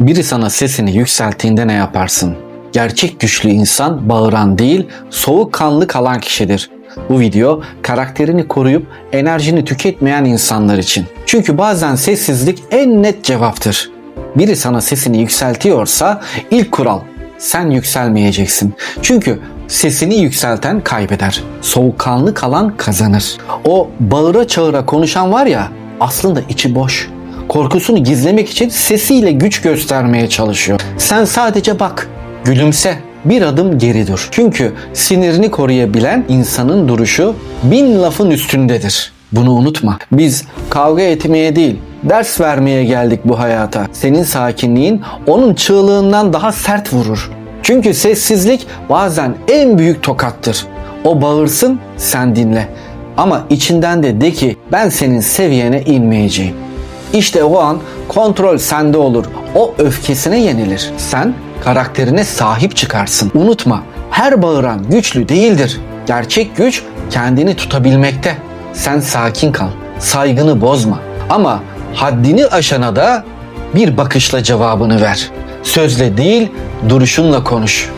Biri sana sesini yükselttiğinde ne yaparsın? Gerçek güçlü insan bağıran değil, soğukkanlı kalan kişidir. Bu video karakterini koruyup enerjini tüketmeyen insanlar için. Çünkü bazen sessizlik en net cevaptır. Biri sana sesini yükseltiyorsa ilk kural sen yükselmeyeceksin. Çünkü sesini yükselten kaybeder. Soğukkanlı kalan kazanır. O bağıra çağıra konuşan var ya aslında içi boş. Korkusunu gizlemek için sesiyle güç göstermeye çalışıyor. Sen sadece bak, gülümse, bir adım geri dur. Çünkü sinirini koruyabilen insanın duruşu bin lafın üstündedir. Bunu unutma. Biz kavga etmeye değil, ders vermeye geldik bu hayata. Senin sakinliğin onun çığlığından daha sert vurur. Çünkü sessizlik bazen en büyük tokattır. O bağırsın, sen dinle. Ama içinden de de ki ben senin seviyene inmeyeceğim. İşte o an kontrol sende olur. O öfkesine yenilir. Sen karakterine sahip çıkarsın. Unutma, her bağıran güçlü değildir. Gerçek güç kendini tutabilmekte. Sen sakin kal, saygını bozma. Ama haddini aşana da bir bakışla cevabını ver. Sözle değil, duruşunla konuş.